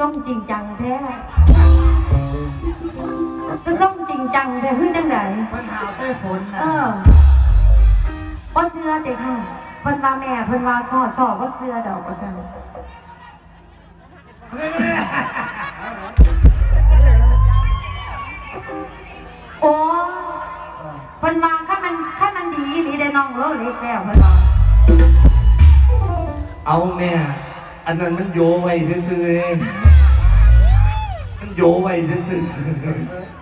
จริงจังแท้ก็ส่งจริงจังแท้คือจังไดปัญหาใต้ฝนเอนะอบ่เสื้อเด็กค่ะเพิ่นว่าแม่เพิ่นว่าสอดสอบ่เสื้อดอกว่าซั่นโอ้เพิ่นว่าถ้ามันถ้ามันดีอีหลีได้น้องโลเล็กแล้วเพิ่นว่าเอาแม่ อันนั้นมันโยไว้ซื่อๆ เองมั